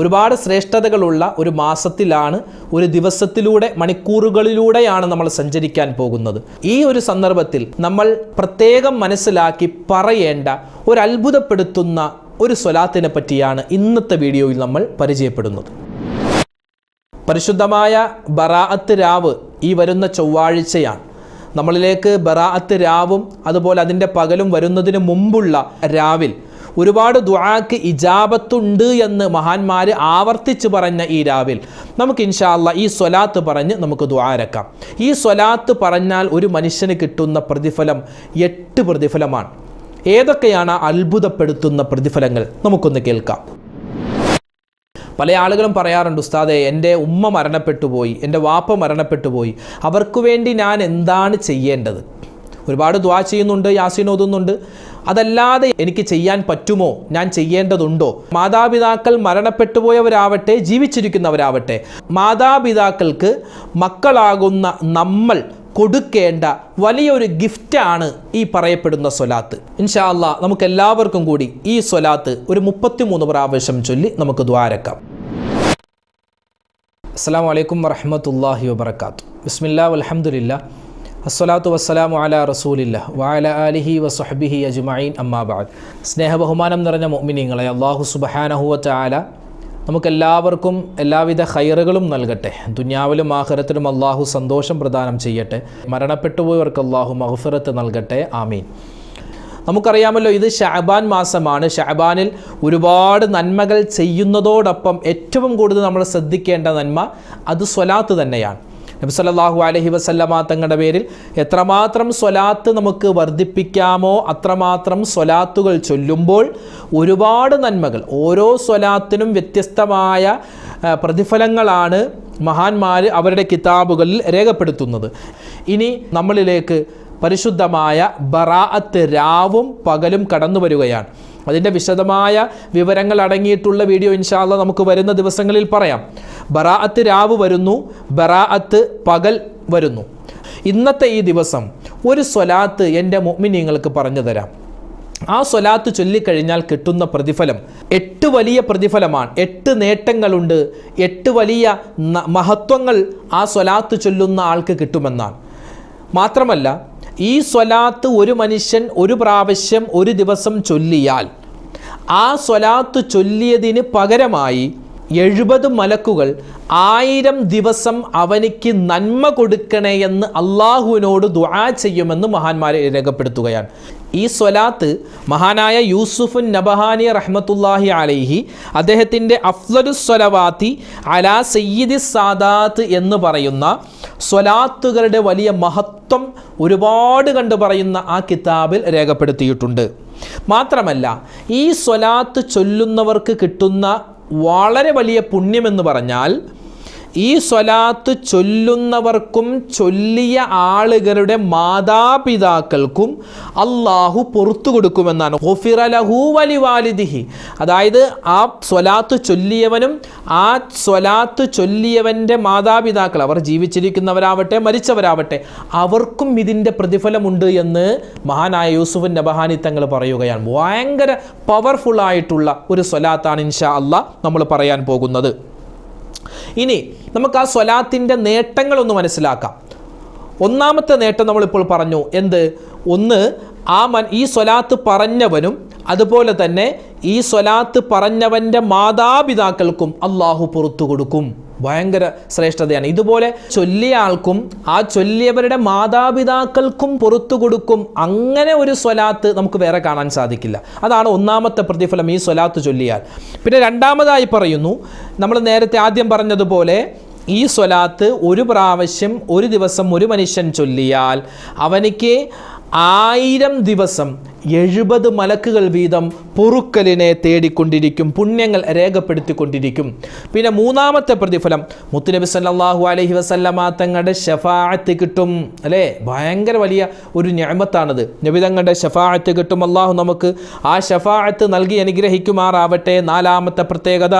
ഒരുപാട് ശ്രേഷ്ഠതകളുള്ള ഒരു മാസത്തിലാണ് ഒരു ദിവസത്തിലൂടെ മണിക്കൂറുകളിലൂടെയാണ് നമ്മൾ സഞ്ചരിക്കാൻ പോകുന്നത്. ഈ ഒരു സന്ദർഭത്തിൽ നമ്മൾ പ്രത്യേകം മനസ്സിലാക്കി പറയേണ്ട ഒരു അത്ഭുതപ്പെടുത്തുന്ന ഒരു സ്വലാത്തിനെ പറ്റിയാണ് ഇന്നത്തെ വീഡിയോയിൽ നമ്മൾ പരിചയപ്പെടുന്നത്. പരിശുദ്ധമായ ബറാഅത്ത് രാവ് ഈ വരുന്ന ചൊവ്വാഴ്ചയാണ്. നമ്മളിലേക്ക് ബറാഅത്ത് രാവും അതുപോലെ അതിന്റെ പകലും വരുന്നതിന് മുമ്പുള്ള രാവിൽ ഒരുപാട് ദുആക്ക് ഇജാബത്തുണ്ട് എന്ന് മഹാന്മാർ ആവർത്തിച്ച് പറഞ്ഞ ഈ രാവിൽ. നമുക്ക് ഇൻഷാല്ല ഈ സ്വലാത്ത് പറഞ്ഞ് നമുക്ക് ദുആരക്കാം ഈ സ്വലാത്ത് പറഞ്ഞാൽ ഒരു മനുഷ്യന് കിട്ടുന്ന പ്രതിഫലം എട്ട് പ്രതിഫലമാണ്. ഏതൊക്കെയാണ് അത്ഭുതപ്പെടുത്തുന്ന പ്രതിഫലങ്ങൾ? നമുക്കൊന്ന് കേൾക്കാം. പല ആളുകളും പറയാറുണ്ട് ഉസ്താദെ എന്റെ ഉമ്മ മരണപ്പെട്ടു പോയി എന്റെ വാപ്പ മരണപ്പെട്ടു പോയി. അവർക്ക് വേണ്ടി ഞാൻ എന്താണ് ചെയ്യേണ്ടത്? ഒരുപാട് ദ്വാ ചെയ്യുന്നുണ്ട് യാസീൻ ഓതുന്നുണ്ട്. അതല്ലാതെ എനിക്ക് ചെയ്യാൻ പറ്റുമോ? ഞാൻ ചെയ്യേണ്ടതുണ്ടോ? മാതാപിതാക്കൾ മരണപ്പെട്ടു പോയവരാവട്ടെ ജീവിച്ചിരിക്കുന്നവരാവട്ടെ മാതാപിതാക്കൾക്ക് മക്കളാകുന്ന നമ്മൾ കൊടുക്കേണ്ട വലിയൊരു ഗിഫ്റ്റാണ് ഈ പറയപ്പെടുന്ന സ്വലാത്ത്. ഇൻഷാല്ല നമുക്ക് എല്ലാവർക്കും കൂടി ഈ സ്വലാത്ത് ഒരു മുപ്പത്തിമൂന്ന് പ്രാവശ്യം ചൊല്ലി നമുക്ക് ദ്വാരക്കാം അസ്സാം വലൈക്കും വറഹമത്തല്ലാഹി വാത്തു ബിസ്മില്ലാ അലഹമുല്ല അസ്സലാത്തു വസ്സലാമു അല റസൂലില്ല വാല അലിഹി വസ്ഹബിഹി അജ്മഈൻ. അമ്മാബാദ് സ്നേഹബഹുമാനം നിറഞ്ഞ മുഅ്മിനീങ്ങളെ അള്ളാഹു സുബഹാനഹുവ ആല നമുക്കെല്ലാവർക്കും എല്ലാവിധ ഹൈറുകളും നൽകട്ടെ. ദുന്യാവിലും ആഹ്റത്തിലും അള്ളാഹു സന്തോഷം പ്രദാനം ചെയ്യട്ടെ. മരണപ്പെട്ടുപോയവർക്ക് അള്ളാഹു മഹഫിറത്ത് നൽകട്ടെ. ആമീൻ. നമുക്കറിയാമല്ലോ ഇത് ഷാബാൻ മാസമാണ്. ഷാബാനിൽ ഒരുപാട് നന്മകൾ ചെയ്യുന്നതോടൊപ്പം ഏറ്റവും കൂടുതൽ നമ്മൾ ശ്രദ്ധിക്കേണ്ട നന്മ അത് സ്വലാത്ത് തന്നെയാണ്. നബി സല്ലല്ലാഹു അലൈഹി വസല്ലമ തങ്ങളുടെ പേരിൽ എത്രമാത്രം സ്വലാത്ത് നമുക്ക് വർദ്ധിപ്പിക്കാമോ അത്രമാത്രം സ്വലാത്തുകൾ ചൊല്ലുമ്പോൾ ഒരുപാട് നന്മകൾ ഓരോ സ്വലാത്തിനും വ്യത്യസ്തമായ പ്രതിഫലങ്ങളാണ് മഹാന്മാർ അവരുടെ കിതാബുകളിൽ രേഖപ്പെടുത്തുന്നത്. ഇനി നമ്മളിലേക്ക് പരിശുദ്ധമായ ബറാഅത്ത് രാവും പകലും കടന്നു വരികയാണ് അതിന്റെ വിശദമായ വിവരങ്ങൾ അടങ്ങിയിട്ടുള്ള വീഡിയോ ഇൻഷാല്ല നമുക്ക് വരുന്ന ദിവസങ്ങളിൽ പറയാം. ബറാഅത്ത് രാവ് വരുന്നു ബറാഅത്ത് പകൽ വരുന്നു. ഇന്നത്തെ ഈ ദിവസം ഒരു സ്വലാത്ത് എന്റെ മുഅ്മിനീങ്ങൾക്ക് പറഞ്ഞു തരാം. ആ സ്വലാത്ത് ചൊല്ലിക്കഴിഞ്ഞാൽ കിട്ടുന്ന പ്രതിഫലം എട്ട് വലിയ പ്രതിഫലമാണ്. എട്ട് നേട്ടങ്ങളുണ്ട്. എട്ട് വലിയ മഹത്വങ്ങൾ ആ സ്വലാത്ത് ചൊല്ലുന്ന ആൾക്ക് കിട്ടുമെന്നാണ്. മാത്രമല്ല ഈ സ്വലാത്ത് ഒരു മനുഷ്യൻ ഒരു പ്രാവശ്യം ഒരു ദിവസം ചൊല്ലിയാൽ ആ സ്വലാത്ത് ചൊല്ലിയതിന് പകരമായി എഴുപത് മലക്കുകൾ ആയിരം ദിവസം അവനിക്ക് നന്മ കൊടുക്കണേ എന്ന് അള്ളാഹുവിനോട് ദുആ ചെയ്യുമെന്ന് മഹാന്മാരെ രേഖപ്പെടുത്തുകയാണ്. ഈ സ്വലാത്ത് മഹാനായ യൂസുഫുൻ നബഹാനി റഹ്മത്തുല്ലാഹി അലൈഹി അദ്ദേഹത്തിന്റെ അഫ്ലു സ്വലവാത്തി അലാ സയ്യിദി സാദാത്ത് എന്ന് പറയുന്ന സ്വലാത്തുകളുടെ വലിയ മഹത്വം ഒരുപാട് കണ്ടു പറയുന്ന ആ കിതാബിൽ രേഖപ്പെടുത്തിയിട്ടുണ്ട്. മാത്രമല്ല ഈ സ്വലാത്ത് ചൊല്ലുന്നവർക്ക് കിട്ടുന്ന വളരെ വലിയ പുണ്യമെന്ന് പറഞ്ഞാൽ ഈ സ്വലാത്ത് ചൊല്ലുന്നവർക്കും ചൊല്ലിയ ആളുകളുടെ മാതാപിതാക്കൾക്കും അള്ളാഹു പുറത്തു കൊടുക്കുമെന്നാണ്. വലി വാലിദിഹി. അതായത് ആ സ്വലാത്ത് ചൊല്ലിയവനും ആ സ്വലാത്ത് ചൊല്ലിയവന്റെ മാതാപിതാക്കൾ അവർ ജീവിച്ചിരിക്കുന്നവരാവട്ടെ മരിച്ചവരാവട്ടെ അവർക്കും ഇതിന്റെ പ്രതിഫലമുണ്ട് എന്ന് മഹാനായ യൂസുഫിൻ നബഹാനി തങ്ങൾ പറയുകയാണ്. ഭയങ്കര പവർഫുൾ ആയിട്ടുള്ള ഒരു സ്വലാത്താണ് ഇൻഷാ അല്ല നമ്മൾ പറയാൻ പോകുന്നത്. ഇനി നമുക്ക് ആ സ്വലാത്തിന്റെ നേട്ടങ്ങളൊന്ന് മനസ്സിലാക്കാം. ഒന്നാമത്തെ നേട്ടം നമ്മളിപ്പോൾ പറഞ്ഞു എന്ത്? ഒന്ന് ആ മൻ ഈ സ്വലാത്ത് പറഞ്ഞവനും അതുപോലെ തന്നെ ഈ സ്വലാത്ത് പറഞ്ഞവന്റെ മാതാപിതാക്കൾക്കും അള്ളാഹു പുറത്തു കൊടുക്കും. ഭയങ്കര ശ്രേഷ്ഠതയാണ്. ഇതുപോലെ ചൊല്ലിയ ആൾക്കും ആ ചൊല്ലിയവരുടെ മാതാപിതാക്കൾക്കും പുറത്തു കൊടുക്കും അങ്ങനെ ഒരു സ്വലാത്ത് നമുക്ക് വേറെ കാണാൻ സാധിക്കില്ല. അതാണ് ഒന്നാമത്തെ പ്രതിഫലം ഈ സ്വലാത്ത് ചൊല്ലിയാൽ. പിന്നെ രണ്ടാമതായി പറയുന്നു നമ്മൾ നേരത്തെ ആദ്യം പറഞ്ഞതുപോലെ ഈ സ്വലാത്ത് ഒരു പ്രാവശ്യം ഒരു ദിവസം ഒരു മനുഷ്യൻ ചൊല്ലിയാൽ അവനിക്ക് ആയിരം ദിവസം എഴുപത് മലക്കുകൾ വീതം പൊറുക്കലിനെ തേടിക്കൊണ്ടിരിക്കും പുണ്യങ്ങൾ രേഖപ്പെടുത്തിക്കൊണ്ടിരിക്കും. പിന്നെ മൂന്നാമത്തെ പ്രതിഫലം മുത്തുനബി സല്ലാഹു അലഹി വസല്ലമ തങ്ങളുടെ ഷഫാഅത്ത് കിട്ടും അല്ലേ? ഭയങ്കര വലിയ ഒരു ഞാമത്താണത്. നബി തങ്ങളുടെ ഷഫാഅത്ത് കിട്ടും അള്ളാഹു നമുക്ക് ആ ഷഫാഅത്ത് നൽകി അനുഗ്രഹിക്കുമാറാവട്ടെ. നാലാമത്തെ പ്രത്യേകത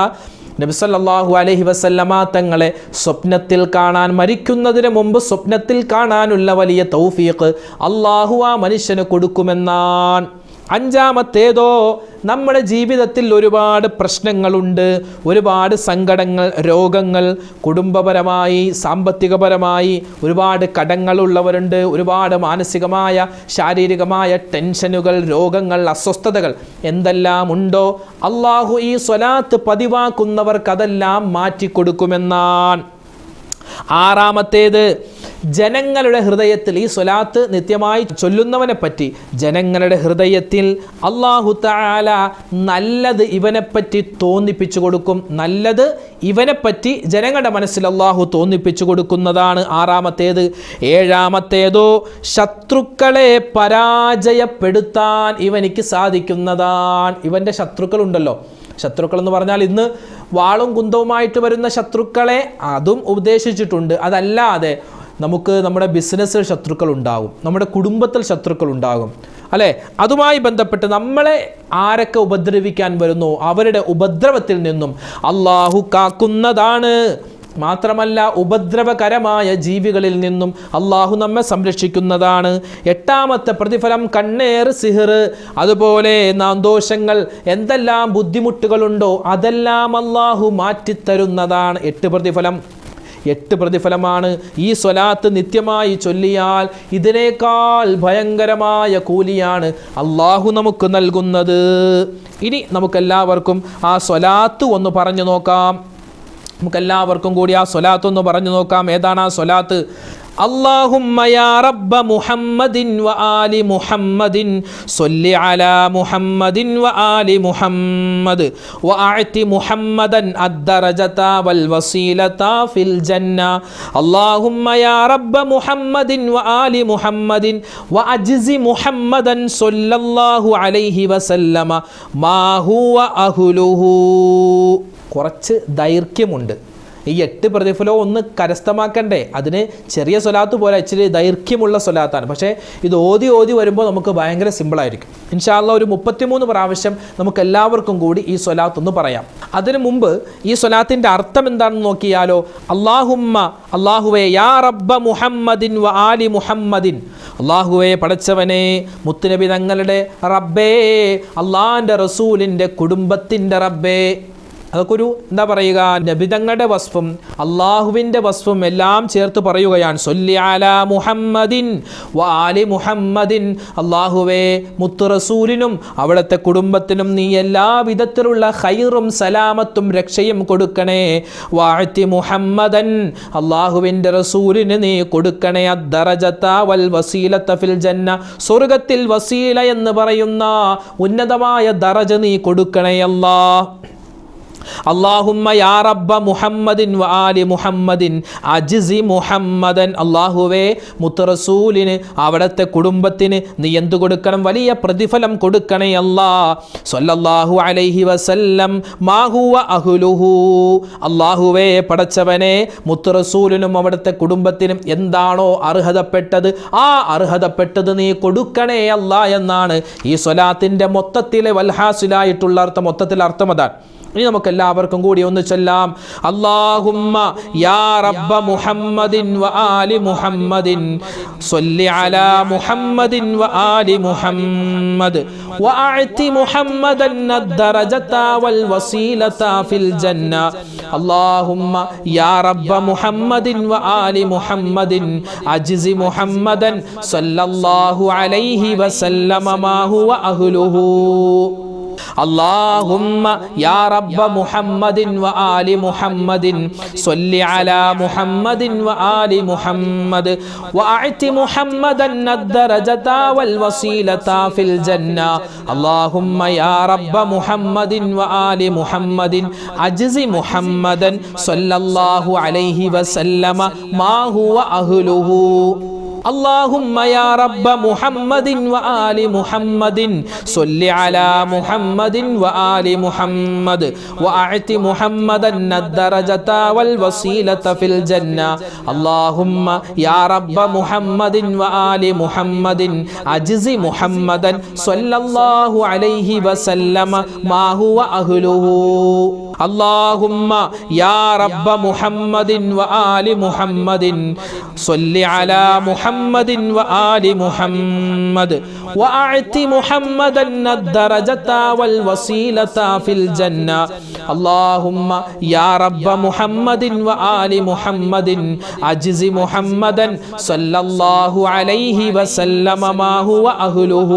നബിസല്ലാഹു അലഹി വസല്ലമ തങ്ങളെ സ്വപ്നത്തിൽ കാണാൻ മരിക്കുന്നതിന് മുമ്പ് സ്വപ്നത്തിൽ കാണാനുള്ള വലിയ തൗഫീഖ് അള്ളാഹു ആ മനുഷ്യന് കൊടുക്കുമെന്നാണ്. അഞ്ചാമത്തേതോ നമ്മുടെ ജീവിതത്തിൽ ഒരുപാട് പ്രശ്നങ്ങളുണ്ട് ഒരുപാട് സങ്കടങ്ങൾ രോഗങ്ങൾ കുടുംബപരമായി സാമ്പത്തികപരമായി ഒരുപാട് കടങ്ങളുള്ളവരുണ്ട് ഒരുപാട് മാനസികമായ ശാരീരികമായ ടെൻഷനുകൾ രോഗങ്ങൾ അസ്വസ്ഥതകൾ എന്തെല്ലാം ഉണ്ടോ അള്ളാഹു ഈ സ്വലാത്ത് പതിവാക്കുന്നവർക്കതെല്ലാം മാറ്റിക്കൊടുക്കുമെന്നാണ്. ആറാമത്തേത് ജനങ്ങളുടെ ഹൃദയത്തിൽ ഈ സ്വലാത്ത് നിത്യമായി ചൊല്ലുന്നവനെ പറ്റി ജനങ്ങളുടെ ഹൃദയത്തിൽ അള്ളാഹു താല നല്ലത് ഇവനെപ്പറ്റി തോന്നിപ്പിച്ചു കൊടുക്കും. നല്ലത് ഇവനെപ്പറ്റി ജനങ്ങളുടെ മനസ്സിൽ അള്ളാഹു തോന്നിപ്പിച്ചു കൊടുക്കുന്നതാണ് ആറാമത്തേത്. ഏഴാമത്തേതോ ശത്രുക്കളെ പരാജയപ്പെടുത്താൻ ഇവനിക്ക് സാധിക്കുന്നതാണ്. ഇവന്റെ ശത്രുക്കളുണ്ടല്ലോ. ശത്രുക്കൾ എന്ന് പറഞ്ഞാൽ ഇന്ന് വാളും കുന്തവുമായിട്ട് വരുന്ന ശത്രുക്കളെ അതും ഉപദേശിച്ചിട്ടുണ്ട്. അതല്ലാതെ നമുക്ക് നമ്മുടെ ബിസിനസ്സിൽ ശത്രുക്കൾ ഉണ്ടാകും നമ്മുടെ കുടുംബത്തിൽ ശത്രുക്കൾ ഉണ്ടാകും അല്ലേ? അതുമായി ബന്ധപ്പെട്ട് നമ്മളെ ആരൊക്കെ ഉപദ്രവിക്കാൻ വരുന്നു അവരുടെ ഉപദ്രവത്തിൽ നിന്നും അള്ളാഹു കാക്കുന്നതാണ്. മാത്രമല്ല ഉപദ്രവകരമായ ജീവികളിൽ നിന്നും അള്ളാഹു നമ്മെ സംരക്ഷിക്കുന്നതാണ്. എട്ടാമത്തെ പ്രതിഫലം കണ്ണേർ സിഹിർ. അതുപോലെ നാന്തോഷങ്ങൾ എന്തെല്ലാം ബുദ്ധിമുട്ടുകളുണ്ടോ അതെല്ലാം അള്ളാഹു മാറ്റിത്തരുന്നതാണ്. എട്ട് പ്രതിഫലം. എട്ട് പ്രതിഫലമാണ്. ഈ സ്വലാത്ത് നിത്യമായി ചൊല്ലിയാൽ ഇതിനേക്കാൾ ഭയങ്കരമായ കൂലിയാണ് അള്ളാഹു നമുക്ക് നൽകുന്നത്. ഇനി നമുക്കെല്ലാവർക്കും ആ സ്വലാത്ത് ഒന്ന് പറഞ്ഞു നോക്കാം. നമുക്കെല്ലാവർക്കും കൂടി ആ സ്വലാത്ത് ഒന്ന് പറഞ്ഞു നോക്കാം. ഏതാണ് ആ സ്വലാത്ത്? اللهم يا رب محمد وآل محمد صل على محمد وآل محمد وأعط محمدا الدرجة والوسيلة في الجنة اللهم يا رب محمد وآل محمد وأجز محمدا صلى الله عليه وسلم ما هو أهله കുറച്ച് ദൈർഘ്യമുണ്ട് ഈ എട്ട് പ്രതിഫലവും ഒന്ന് കരസ്ഥമാക്കണ്ടേ? അതിന് ചെറിയ സ്വലാത്ത് പോലെ ഇച്ചിരി ദൈർഘ്യമുള്ള സ്വലാത്താണ്. പക്ഷേ ഇത് ഓതി ഓതി വരുമ്പോൾ നമുക്ക് ഭയങ്കര സിമ്പിളായിരിക്കും ഇൻഷാല്ല ഒരു മുപ്പത്തിമൂന്ന് പ്രാവശ്യം നമുക്ക് എല്ലാവർക്കും കൂടി ഈ സ്വലാത്ത് ഒന്ന് പറയാം. അതിനു മുമ്പ് ഈ സ്വലാത്തിന്റെ അർത്ഥം എന്താണെന്ന് നോക്കിയാലോ? അള്ളാഹുമ്മ അള്ളാഹുവേ യാ റബ്ബ മുഹമ്മദിൻ വ ആലി മുഹമ്മദിൻ. അള്ളാഹുവേ പടച്ചവനെ മുത്തുനബി തങ്ങളുടെ റബ്ബേ അള്ളാഹിന്റെ റസൂലിന്റെ കുടുംബത്തിന്റെ റബ്ബേ. അതൊക്കെ ഒരു എന്താ പറയുക നബിതങ്ങളുടെ വസ്ഫും അള്ളാഹുവിന്റെ വസ്ഫും എല്ലാം ചേർത്ത് പറയുകയാണ്. സൊല്ലി അല മുഹമ്മദിൻ വാലി മുഹമ്മദിൻ. അള്ളാഹുവേ മുത്തുറസൂലിനും അവിടുത്തെ കുടുംബത്തിനും നീ എല്ലാ വിധത്തിലുള്ള ഹൈറും സലാമത്തും രക്ഷയും കൊടുക്കണേ. വാഴ്ത്തി മുഹമ്മദൻ അള്ളാഹുവിന്റെ റസൂലിന് നീ കൊടുക്കണേ. അദ്ദറജത്ത വൽ വസീലത്ത ഫിൽ ജന്ന. സ്വർഗത്തിൽ വസീല എന്ന് പറയുന്ന ഉന്നതമായ ദറജ നീ കൊടുക്കണേ അല്ലാ അള്ളാഹുമ്മ യാ റബ്ബ മുഹമ്മദിൻ വ ആലി മുഹമ്മദിൻ അജിസി മുഹമ്മദൻ. അള്ളാഹുവേ മുത്തറസൂലിന് അവിടുത്തെ കുടുംബത്തിന് നീ എന്തു കൊടുക്കണം? വലിയ പ്രതിഫലം കൊടുക്കണേ അല്ലാ. സല്ലല്ലാഹു അലൈഹി വസല്ലം. മാഹുവ അഹുലുഹു. അള്ളാഹുവേ പടച്ചവനെ മുത്തറസൂലിനും അവിടുത്തെ കുടുംബത്തിനും എന്താണോ അർഹതപ്പെട്ടത്? ആ അർഹതപ്പെട്ടത് നീ കൊടുക്കണേ അല്ല എന്നാണ് ഈ സ്വലാത്തിന്റെ മൊത്തത്തിലെ വൽഹാസിലായിട്ടുള്ള അർത്ഥം. മൊത്തത്തിലെ അർത്ഥം അതാണ്. ഇനി നമുക്ക് എല്ലാവർക്കും കൂടി ഒന്ന് ചൊല്ലാം അല്ലാഹുമ്മ യാ റബ്ബ മുഹമ്മദിൻ വ ആലി മുഹമ്മദിൻ സ്വല്ലി അലാ മുഹമ്മദിൻ വ ആലി മുഹമ്മദ് വ അഅതി മുഹമ്മദൻ الدرجة والوسيلة في الجنة اللهم يا رب محمد وآل محمد أجز محمدا صلى الله عليه وسلم ما هو أهله اللهم يا رب محمد وآل محمد صل على محمد وآل محمد وأعط محمدا الدرجة والوسيلة في الجنة اللهم يا رب محمد وآل محمد أجز محمدا صلى الله عليه وسلم ما هو أهله اللهم يا رب محمد وآل محمد صل على محمد وآل محمد وأعط محمدا الدرجة والوسيلة في الجنة اللهم يا رب محمد وآل محمد أجز محمدا صلى الله عليه وسلم ما هو أهله اللهم يا رب محمد وآل محمد صل على محمد محمد وآل محمد وأعط محمدا الدرجة والوسيلة في الجنة اللهم يا رب محمد وآل محمد أجز محمدا صلى الله عليه وسلم ما هو أهله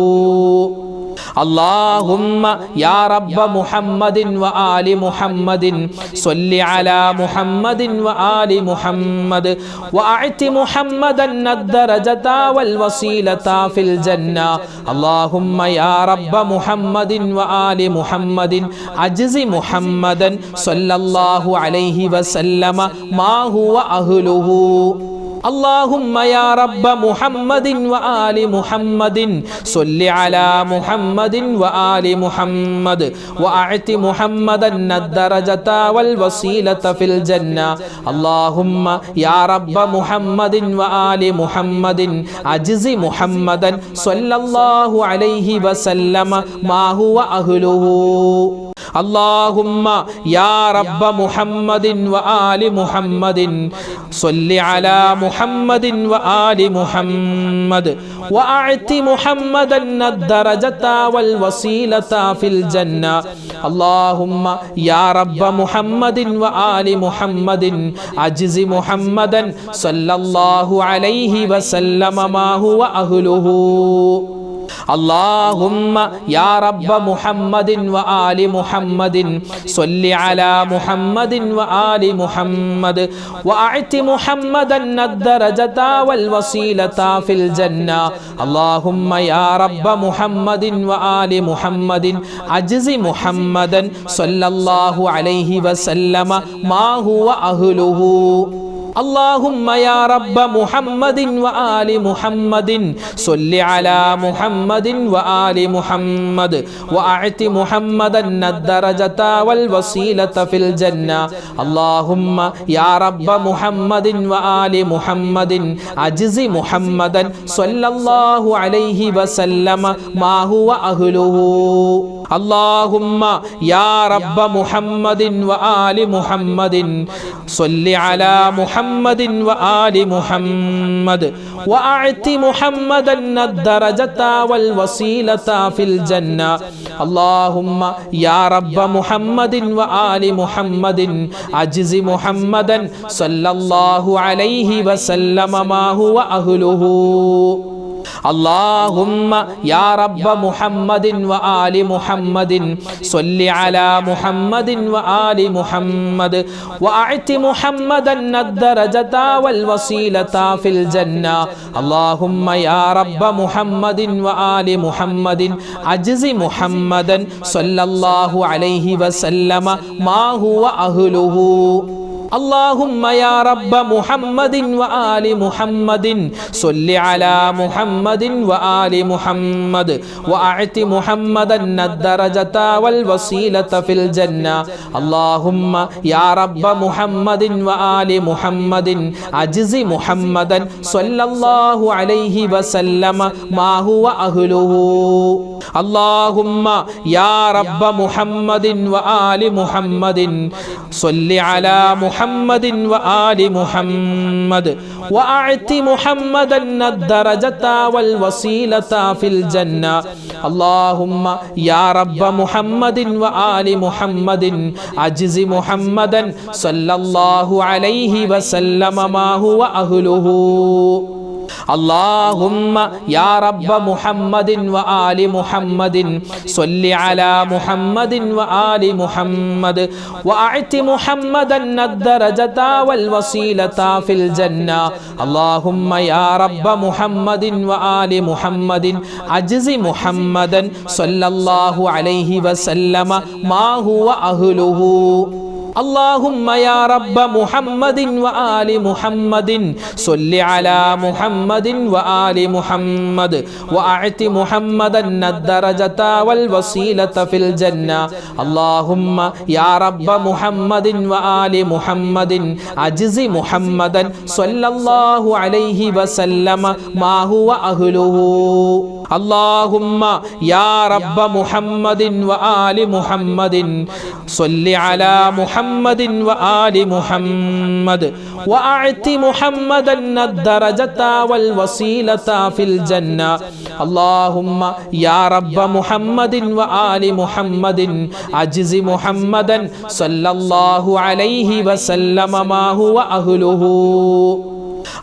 اللهم يا رب محمد وآل محمد صل على محمد وآل محمد وأعط محمدا الدرجة والوسيلة في الجنة اللهم يا رب محمد وآل محمد أجز محمدا صلى الله عليه وسلم ما هو أهله اللهم يا رب محمد وآل محمد صل على محمد وآل محمد وأعط محمدا الدرجة والوسيلة في الجنة اللهم يا رب محمد وآل محمد أجز محمدا صلى الله عليه وسلم ما هو أهله اللهم يا رب محمد وآل محمد صل على محمد وآل محمد وأعط محمدا الدرجة والوسيلة في الجنة اللهم يا رب محمد وآل محمد أجز محمدا صلى الله عليه وسلم ما هو أهله اللهم يا رب محمد وآل محمد صل على محمد وآل محمد وأعط محمدا الدرجة والوسيلة في الجنة اللهم يا رب محمد وآل محمد أجز محمدا صلى الله عليه وسلم ما هو أهله اللهم يا رب محمد وآل محمد صل على محمد وآل محمد وأعط محمدا الدرجة والوسيلة في الجنة اللهم يا رب محمد وآل محمد أجز محمدا صلى الله عليه وسلم ما هو أهله اللهم يا رب محمد وآل محمد صل على محمد وآل محمد وأعط محمدا الدرجة والوسيلة في الجنة اللهم يا رب محمد وآل محمد أجز محمدا صلى الله عليه وسلم ما هو أهله اللهم يا رب محمد وآل محمد صل على محمد وآل محمد وأعط محمدا الدرجة والوسيلة في الجنة اللهم يا رب محمد وآل محمد أجز محمدا صلى الله عليه وسلم ما هو أهله اللهم يا رب محمد وآل محمد صل على محمد وآل محمد وأعط محمدا الدرجة والوسيلة في الجنة اللهم يا رب محمد وآل محمد أجز محمدا صلى الله عليه وسلم ما هو أهله اللهم يا رب محمد وآل محمد صل على محمد وآل محمد وأعط محمدا الدرجة والوسيلة في الجنة اللهم يا رب محمد وآل محمد أجز محمدا صلى الله عليه وسلم ما هو أهله اللهم يا رب محمد وآل محمد صل على محمد وآل محمد وأعط محمدا الدرجة والوسيلة في الجنة اللهم يا رب محمد وآل محمد أجز محمدا صلى الله عليه وسلم ما هو أهله اللهم يا رب محمد وآل محمد صل على محمد وآل محمد وأعط محمدا الدرجة والوسيلة في الجنة اللهم يا رب محمد وآل محمد أجز محمدا صلى الله عليه وسلم ما هو أهله اللهم يا رب محمد وآل محمد صل على محمد محمد وآل محمد وأعط محمدا الدرجة والوسيلة في الجنة اللهم يا رب محمد وآل محمد أجز محمدا صلى الله عليه وسلم ما هو أهله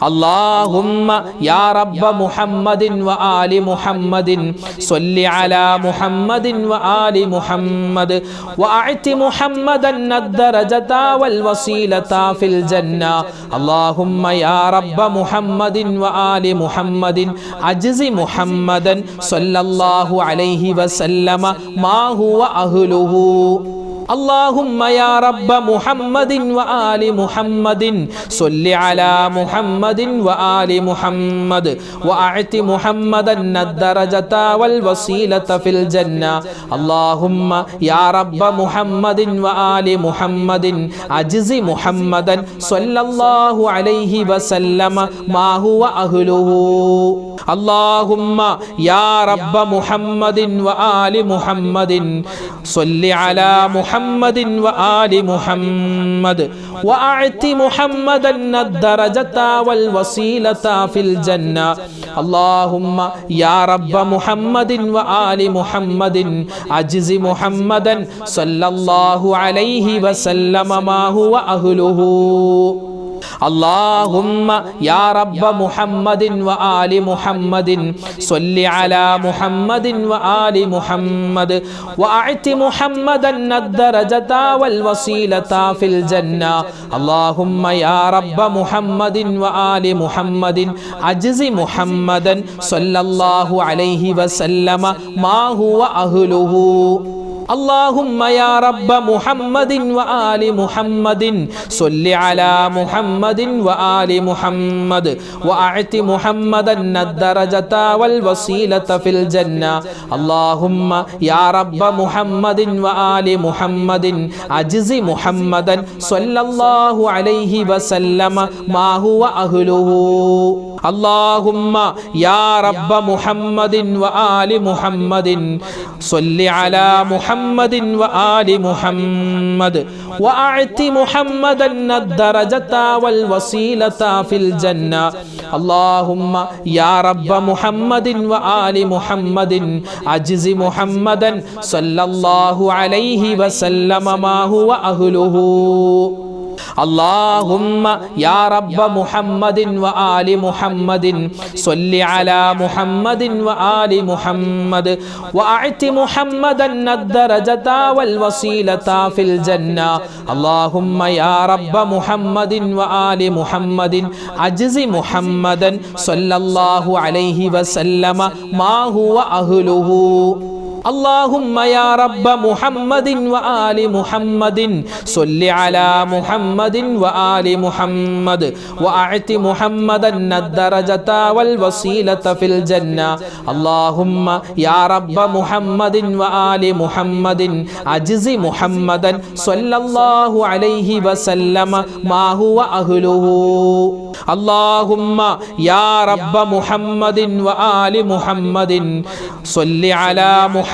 اللهم يا رب محمد وآل محمد صل على محمد وآل محمد وأعط محمدا الدرجة والوسيلة في الجنة اللهم يا رب محمد وآل محمد أجز محمدا صلى الله عليه وسلم ما هو أهله اللهم يا رب محمد وآل محمد صل على محمد وآل محمد وأعط محمدا الدرجة والوسيلة في الجنة اللهم يا رب محمد وآل محمد أجز محمدا صلى الله عليه وسلم ما هو أهله اللهم يا رب محمد وآل محمد صل على محمد وآل محمد وأعط محمدا الدرجة والوسيلة في الجنة اللهم يا رب محمد وآل محمد أجز محمدا صلى الله عليه وسلم ما هو أهله اللهم يا رب محمد وآل محمد صل على محمد وآل محمد وأعط محمدا الدرجة والوسيلة في الجنة اللهم يا رب محمد وآل محمد أجز محمدا صلى الله عليه وسلم ما هو أهله اللهم يا رب محمد وآل محمد صل على محمد وآل محمد وأعط محمدا الدرجة والوسيلة في الجنة اللهم يا رب محمد وآل محمد أجز محمدا صلى الله عليه وسلم ما هو أهله اللهم يا رب محمد وآل محمد صل على محمد وآل محمد وأعط محمدا الدرجة والوسيلة في الجنة اللهم يا رب محمد وآل محمد أجز محمدا صلى الله عليه وسلم ما هو أهله اللهم يا رب محمد وآل محمد صل على محمد وآل محمد وأعط محمدا الدرجة والوسيلة في الجنة اللهم يا رب محمد وآل محمد أجز محمدا صلى الله عليه وسلم ما هو أهله اللهم يا رب محمد وآل محمد صل على محمد وآل محمد وأعط محمدا الدرجة والوسيلة في الجنة اللهم يا رب محمد وآل محمد أجز محمدا صلى الله عليه وسلم ما هو أهله اللهم يا رب محمد وآل محمد صل على محمد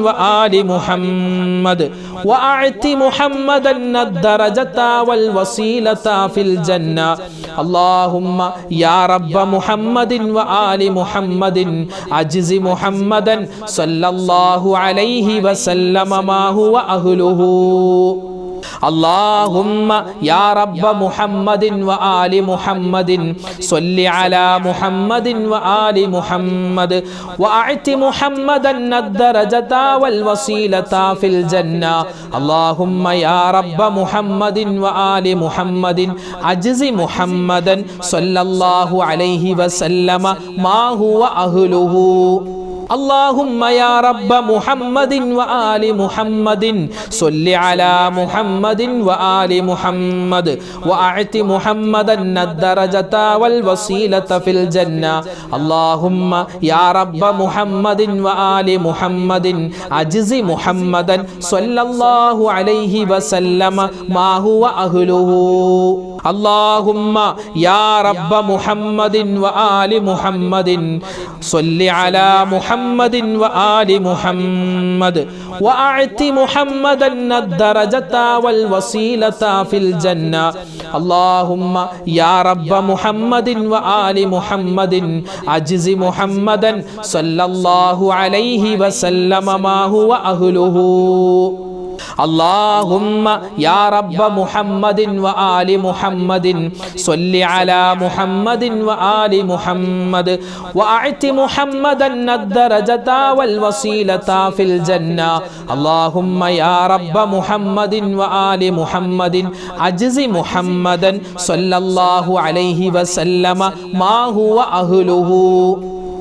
وآل محمد وأعط محمدا الدرجة والوسيلة في الجنة اللهم يا رب محمد وآل محمد أجز محمدا صلى الله عليه وسلم ما هو أهله اللهم يا رب محمد وآل محمد صل على محمد وآل محمد وأعط محمدا الدرجة والوسيلة في الجنة اللهم يا رب محمد وآل محمد أجز محمدا صلى الله عليه وسلم ما هو أهله اللهم يا رب محمد وآل محمد صل على محمد وآل محمد وأعط محمدا الدرجة والوسيلة في الجنة اللهم يا رب محمد وآل محمد أجز محمدا صلى الله عليه وسلم ما هو أهله اللهم يا رب محمد وآل محمد صل على محمد محمد وآل محمد وأعط محمدا الدرجة والوسيلة في الجنة اللهم يا رب محمد وآل محمد أجز محمدا صلى الله عليه وسلم ما هو أهله اللهم يا رب محمد وآل محمد صل على محمد وآل محمد وأعط محمدا الدرجة والوسيلة في الجنة اللهم يا رب محمد وآل محمد أجز محمدا صلى الله عليه وسلم ما هو أهله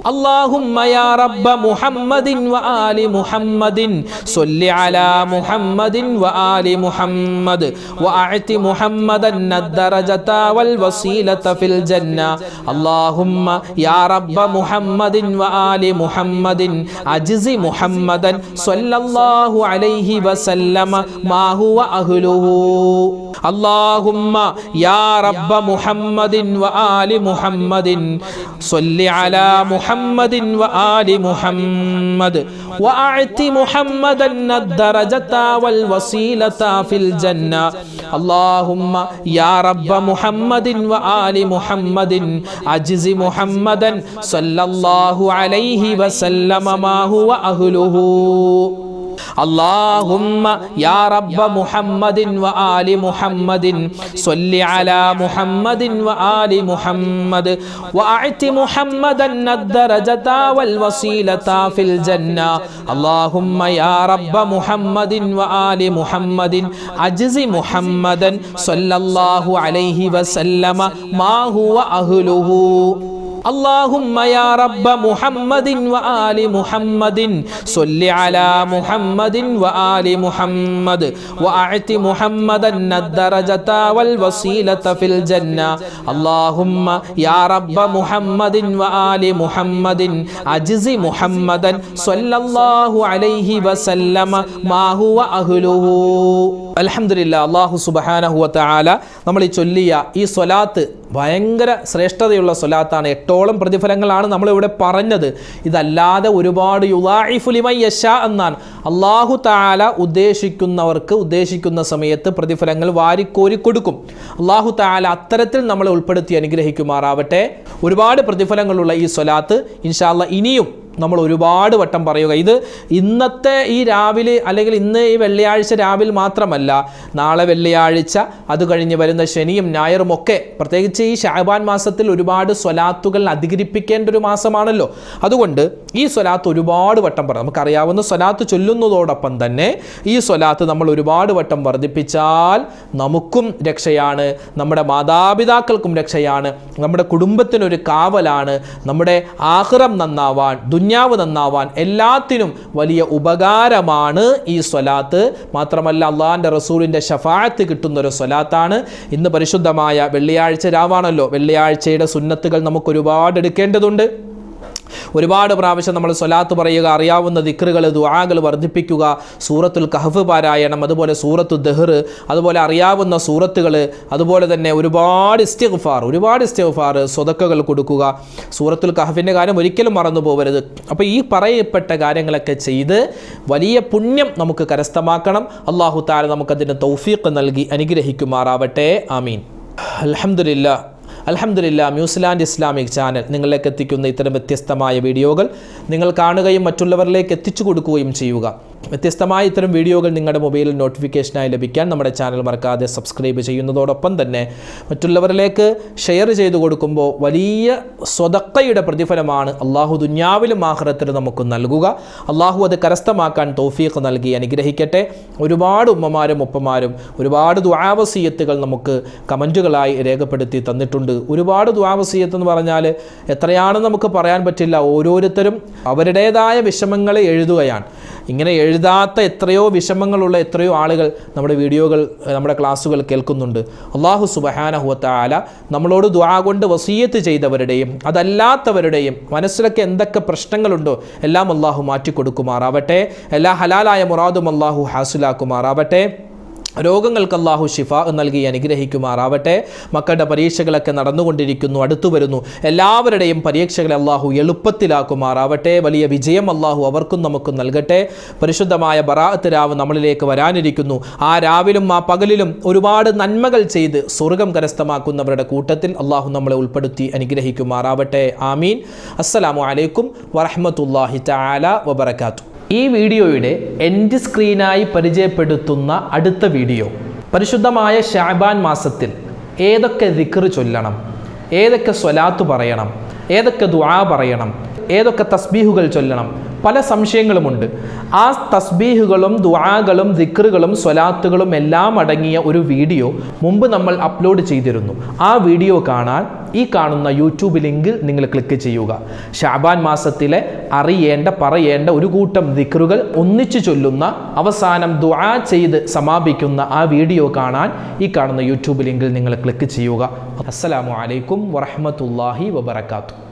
اللهم يا رب محمد وآل محمد صل على محمد وآل محمد وأعط محمدا الدرجة والوسيلة في الجنة اللهم يا رب محمد وآل محمد أجز محمدا صلى الله عليه وسلم ما هو أهله اللهم يا رب محمد وآل محمد صل على محمد وآل محمد وأعط محمدا الدرجة والوسيلة في الجنة اللهم يا رب محمد وآل محمد أجز محمدا صلى الله عليه وسلم ما هو أهله اللهم يا رب محمد وآل محمد صل على محمد وآل محمد وأعط محمدا الدرجة والوسيلة في الجنة اللهم يا رب محمد وآل محمد أجز محمدا صلى الله عليه وسلم ما هو أهله اللهم يا رب محمد وآل محمد صل على محمد وآل محمد وأعط محمدا الدرجة والوسيلة في الجنة اللهم يا رب محمد وآل محمد أجز محمدا صلى الله عليه وسلم ما هو أهله അലഹമില്ല അള്ളാഹു സുബഹാനഹുവത്താല നമ്മൾ ഈ ചൊല്ലിയ ഈ സ്വലാത്ത് ഭയങ്കര ശ്രേഷ്ഠതയുള്ള സ്വലാത്താണ്. എട്ടോളം പ്രതിഫലങ്ങളാണ് നമ്മളിവിടെ പറഞ്ഞത്. ഇതല്ലാതെ ഒരുപാട് യുലായിഫുലിമൈ യശ എന്നാണ്. അള്ളാഹു താല ഉദ്ദേശിക്കുന്നവർക്ക് ഉദ്ദേശിക്കുന്ന സമയത്ത് പ്രതിഫലങ്ങൾ വാരിക്കോരി കൊടുക്കും. അള്ളാഹു താല അത്തരത്തിൽ നമ്മളെ ഉൾപ്പെടുത്തി അനുഗ്രഹിക്കുമാറാവട്ടെ. ഒരുപാട് പ്രതിഫലങ്ങളുള്ള ഈ സ്വലാത്ത് ഇൻഷാല്ല ഇനിയും നമ്മൾ ഒരുപാട് വട്ടം പറയുക. ഇത് ഇന്നത്തെ ഈ രാവിലെ അല്ലെങ്കിൽ ഇന്ന് ഈ വെള്ളിയാഴ്ച രാവിലെ മാത്രമല്ല നാളെ വെള്ളിയാഴ്ച അത് കഴിഞ്ഞ് വരുന്ന ശനിയും ഞായറും ഒക്കെ പ്രത്യേകിച്ച് ഈ ഷാബാൻ മാസത്തിൽ ഒരുപാട് സ്വലാത്തുകൾ അധികരിപ്പിക്കേണ്ട ഒരു മാസമാണല്ലോ. അതുകൊണ്ട് ഈ സ്വലാത്ത് ഒരുപാട് വട്ടം പറയാം നമുക്കറിയാവുന്ന സ്വലാത്ത് ചൊല്ലുന്നതോടൊപ്പം തന്നെ ഈ സ്വലാത്ത് നമ്മൾ ഒരുപാട് വട്ടം വർദ്ധിപ്പിച്ചാൽ നമുക്കും രക്ഷയാണ് നമ്മുടെ മാതാപിതാക്കൾക്കും രക്ഷയാണ് നമ്മുടെ കുടുംബത്തിനൊരു കാവലാണ് നമ്മുടെ ആഹ്റം നന്നാവാൻ ദുന്യാവ് നന്നാവാൻ എല്ലാത്തിനും വലിയ ഉപകാരമാണ് ഈ സ്വലാത്ത്. മാത്രമല്ല അള്ളാഹാന്റെ റസൂലിന്റെ ഷഫായത്ത് കിട്ടുന്ന ഒരു സ്വലാത്താണ്. ഇന്ന് പരിശുദ്ധമായ വെള്ളിയാഴ്ച രാവാണല്ലോ. വെള്ളിയാഴ്ചയുടെ സുന്നത്തുകൾ നമുക്ക് ഒരുപാട് എടുക്കേണ്ടതുണ്ട്. ഒരുപാട് പ്രാവശ്യം നമ്മൾ സ്വലാത്ത് പറയുക അറിയാവുന്ന ദിക്റുകൾ ദുആകൾ വർദ്ധിപ്പിക്കുക സൂറത്തുൽ കഹഫ് പാരായണം അതുപോലെ സൂറത്തു ദഹർ അതുപോലെ അറിയാവുന്ന സൂറത്തുകൾ അതുപോലെ തന്നെ ഒരുപാട് ഇസ്തിഗ്ഫാർ ഒരുപാട് ഇസ്തിഗ്ഫാർ സ്വതക്കകൾ കൊടുക്കുക. സൂറത്തുൽ കഹഫിന്റെ കാര്യം ഒരിക്കലും മറന്നു പോകരുത് അപ്പോൾ ഈ പറയപ്പെട്ട കാര്യങ്ങളൊക്കെ ചെയ്ത് വലിയ പുണ്യം നമുക്ക് കരസ്ഥമാക്കണം. അള്ളാഹു നമുക്ക് നമുക്കതിന് തൗഫീഖ് നൽകി അനുഗ്രഹിക്കുമാറാവട്ടെ. ആമീൻ. അൽഹംദുലില്ലാ അലഹമില്ല ന്യൂസിലാൻഡ് ഇസ്ലാമിക് ചാനൽ നിങ്ങളിലേക്ക് എത്തിക്കുന്ന ഇത്തരം വ്യത്യസ്തമായ വീഡിയോകൾ നിങ്ങൾ കാണുകയും മറ്റുള്ളവരിലേക്ക് എത്തിച്ചു കൊടുക്കുകയും ചെയ്യുക. വ്യത്യസ്തമായ ഇത്തരം വീഡിയോകൾ നിങ്ങളുടെ മൊബൈലിൽ നോട്ടിഫിക്കേഷനായി ലഭിക്കാൻ നമ്മുടെ ചാനൽ മറക്കാതെ സബ്സ്ക്രൈബ് ചെയ്യുന്നതോടൊപ്പം തന്നെ മറ്റുള്ളവരിലേക്ക് ഷെയർ ചെയ്തു കൊടുക്കുമ്പോൾ വലിയ സ്വതക്കയുടെ പ്രതിഫലമാണ് അള്ളാഹു ദുന്യാവിലും ആഹ്റത്തിലും നമുക്ക് നൽകുക. അള്ളാഹു അത് കരസ്ഥമാക്കാൻ തോഫീഖ് നൽകി അനുഗ്രഹിക്കട്ടെ. ഒരുപാട് ഉമ്മമാരും ഉപ്പമാരും ഒരുപാട് ദ്വാവസീയത്തുകൾ നമുക്ക് കമന്റുകളായി രേഖപ്പെടുത്തി തന്നിട്ടുണ്ട്. ഒരുപാട് ദ്വാവസീയത്ത് എന്ന് പറഞ്ഞാൽ എത്രയാണെന്ന് നമുക്ക് പറയാൻ പറ്റില്ല. ഓരോരുത്തരും അവരുടേതായ വിഷമങ്ങളെ എഴുതുകയാണ്. ഇങ്ങനെ എഴുതാത്ത എത്രയോ വിഷമങ്ങളുള്ള എത്രയോ ആളുകൾ നമ്മുടെ വീഡിയോകൾ നമ്മുടെ ക്ലാസ്സുകൾ കേൾക്കുന്നുണ്ട്. അള്ളാഹു സുബഹാനഹുവത്താല നമ്മളോട് ദ്വാ കൊണ്ട് വസീയത്ത് ചെയ്തവരുടെയും അതല്ലാത്തവരുടെയും മനസ്സിലൊക്കെ എന്തൊക്കെ പ്രശ്നങ്ങളുണ്ടോ എല്ലാം അള്ളാഹു മാറ്റിക്കൊടുക്കുമാറാവട്ടെ. എല്ലാ ഹലാലായ മുറാദും അള്ളാഹു ഹാസിലാക്കുമാറാവട്ടെ. രോഗങ്ങൾക്ക് അള്ളാഹു ഷിഫ നൽകി അനുഗ്രഹിക്കുമാറാവട്ടെ. മക്കളുടെ പരീക്ഷകളൊക്കെ നടന്നുകൊണ്ടിരിക്കുന്നു അടുത്തു വരുന്നു. എല്ലാവരുടെയും പരീക്ഷകളെ അള്ളാഹു എളുപ്പത്തിലാക്കുമാറാവട്ടെ. വലിയ വിജയം അള്ളാഹു അവർക്കും നമുക്കും നൽകട്ടെ. പരിശുദ്ധമായ ബറാഅത്ത് രാവ് നമ്മളിലേക്ക് വരാനിരിക്കുന്നു. ആ രാവിലും ആ പകലിലും ഒരുപാട് നന്മകൾ ചെയ്ത് സ്വർഗം കരസ്ഥമാക്കുന്നവരുടെ കൂട്ടത്തിൽ അള്ളാഹു നമ്മളെ ഉൾപ്പെടുത്തി അനുഗ്രഹിക്കുമാറാവട്ടെ. ആമീൻ. അസ്സലാമു അലൈക്കും വറഹമത്തല്ലാഹി തആല വബറകാത്തു ഈ വീഡിയോയുടെ എൻഡ് സ്ക്രീനായി പരിചയപ്പെടുത്തുന്ന അടുത്ത വീഡിയോ. പരിശുദ്ധമായ ഷാബാൻ മാസത്തിൽ ഏതൊക്കെ ദിക്ർ ചൊല്ലണം? ഏതൊക്കെ സ്വലാത്ത് പറയണം? ഏതൊക്കെ ദുആ പറയണം? ഏതൊക്കെ തസ്ബീഹുകൾ ചൊല്ലണം? പല സംശയങ്ങളുമുണ്ട്. ആ തസ്ബീഹുകളും ദുആകളും ദിക്റുകളും സ്വലാത്തുകളും എല്ലാം അടങ്ങിയ ഒരു വീഡിയോ മുമ്പ് നമ്മൾ അപ്ലോഡ് ചെയ്തിരുന്നു. ആ വീഡിയോ കാണാൻ ഈ കാണുന്ന യൂട്യൂബ് ലിങ്കിൽ നിങ്ങൾ ക്ലിക്ക് ചെയ്യുക. ഷാബാൻ മാസത്തിലെ അറിയേണ്ട പറയേണ്ട ഒരു കൂട്ടം ദിക്റുകൾ ഒന്നിച്ചു ചൊല്ലുന്ന അവസാനം ദുആ ചെയ്ത് സമാപിക്കുന്ന ആ വീഡിയോ കാണാൻ ഈ കാണുന്ന യൂട്യൂബ് ലിങ്കിൽ നിങ്ങൾ ക്ലിക്ക് ചെയ്യുക. അസ്സലാമു അലൈക്കും വറഹ്മത്തുള്ളാഹി വബറകാതുഹു.